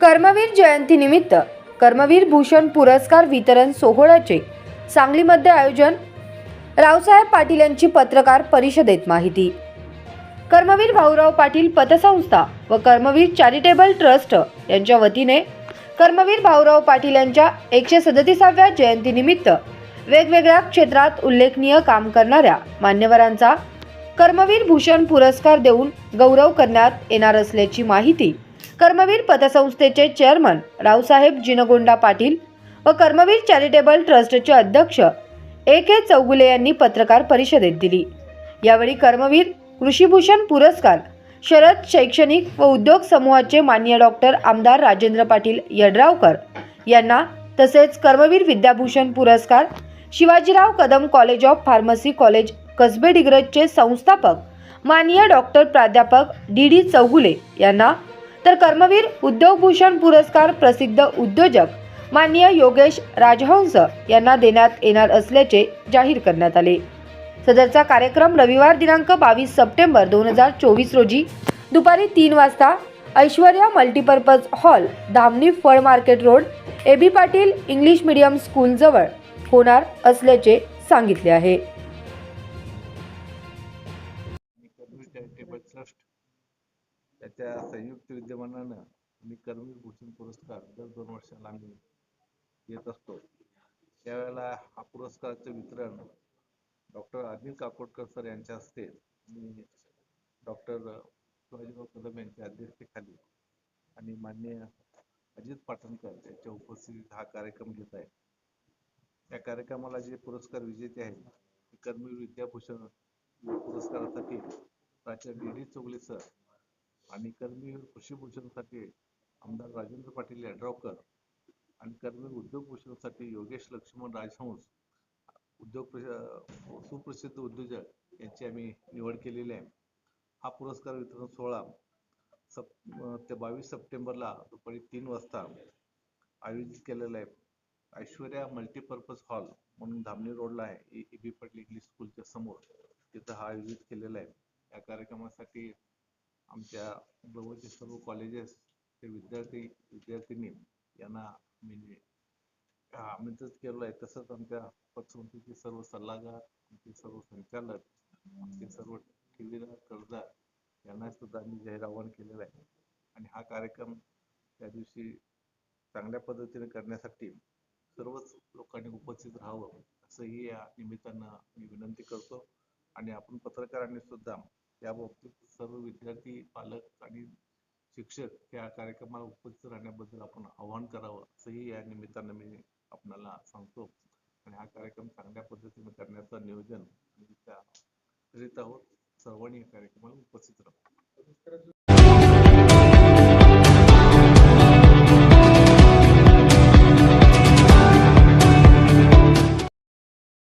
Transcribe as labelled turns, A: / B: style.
A: कर्मवीर जयंतीनिमित्त कर्मवीर भूषण पुरस्कार वितरण सोहळ्याचे सांगलीमध्ये आयोजन. रावसाहेब पाटील यांची पत्रकार परिषदेत माहिती. कर्मवीर भाऊराव पाटील पतसंस्था व कर्मवीर चॅरिटेबल ट्रस्ट यांच्या वतीने कर्मवीर भाऊराव पाटील यांच्या एकशे सदतीसाव्या जयंतीनिमित्त वेगवेगळ्या क्षेत्रात उल्लेखनीय काम करणाऱ्या मान्यवरांचा कर्मवीर भूषण पुरस्कार देऊन गौरव करण्यात येणार असल्याची माहिती कर्मवीर पतसंस्थेचे चेअरमन रावसाहेब जिनगोंडा पाटील व कर्मवीर चॅरिटेबल ट्रस्टचे अध्यक्ष ए के चौगुले यांनी पत्रकार परिषदेत दिली. यावेळी कर्मवीर कृषीभूषण पुरस्कार शरद शैक्षणिक व उद्योग समूहाचे मान्य डॉक्टर आमदार राजेंद्र पाटील यड्रावकर यांना तसेच कर्मवीर विद्याभूषण पुरस्कार Shivajirao Kadam college of pharmacy college Kasbe डिग्रजचे संस्थापक माननीय डॉक्टर प्राध्यापक डी डी चौगुले यांना तर कर्मवीर उद्योगभूषण पुरस्कार प्रसिद्ध उद्योजक माननीय योगेश राजहंस यांना देण्यात येणार असल्याचे जाहीर करण्यात आले. सदरचा कार्यक्रम रविवार दिनांक बावीस सप्टेंबर दोन हजार चोवीस रोजी दुपारी तीन वाजता ऐश्वर्या मल्टीपर्पज हॉल धामणी फळ market road A B Patil English medium स्कूलजवळ होणार असल्याचे सांगितले आहे
B: आणि कर्मवीर चॅरिटेबल ट्रस्ट त्याच्या संयुक्त विद्यमानानं मी कर्मवीर भूषण पुरस्कार दर दोन वर्षाला आम्ही देत असतो. त्यावेळेला हा पुरस्काराचं वितरण डॉक्टर अनिल काकोडकर सर यांच्या हस्ते आणि डॉक्टर शिवाजीराव कदम यांच्या अध्यक्षतेखाली आणि मान्य अजित पाटणकर यांच्या उपस्थितीत हा कार्यक्रम घेत आहे. या कार्यक्रमाला जे पुरस्कार विजेते आहेत ते कर्मवीर विद्याभूषण पुरस्कारासाठी प्राचार्य डी डी चोगले सर आणि कर्मवीर कृषीभूषणसाठी आमदार राजेंद्र पाटील यड्रावकर आणि कर्मवीर उद्योगभूषणसाठी योगेश लक्ष्मण राजहंस उद्योग सुप्रसिद्ध उद्योजक यांची आम्ही निवड केलेली आहे. हा पुरस्कार वितरण सोहळा सप ते बावीस सप्टेंबरला दुपारी तीन वाजता आयोजित केलेला आहे. ऐश्वर्या मल्टीपर्पज हॉल म्हणून धामणी रोडला आहे. ए बी पाटील इंग्लिश स्कूलच्या समोर तिथं हा आयोजित केलेला आहे. या कार्यक्रमासाठी आमच्या जवळचे सर्व कॉलेजेस ते विद्यार्थी विद्यार्थिनी यांना मी आमंत्रित केलं आहे तसंच आमच्या पतसंस्थेचे सर्व सल्लागार आमचे सर्व संचालक आमचे सर्व ठेवीदार कर्जदार यांना सुद्धा आम्ही जाहीर आवाहन केलेलं आहे. आणि हा कार्यक्रम त्या दिवशी चांगल्या पद्धतीने करण्यासाठी सर्वच लोकांनी उपस्थित राहावं असंही या निमित्तानं मी विनंती करतो. आणि आपण पत्रकारांनी सुद्धा त्या बाबतीत सर्व विद्यार्थी पालक आणि शिक्षक या कार्यक्रमाला उपस्थित राहण्याबद्दल आपण आवाहन करावं असंही या निमित्तानं मी आपणाला सांगतो. आणि हा कार्यक्रम चांगल्या पद्धतीने करण्याचं नियोजन करीत आहोत सर्वांनी या कार्यक्रमाला उपस्थित राहू.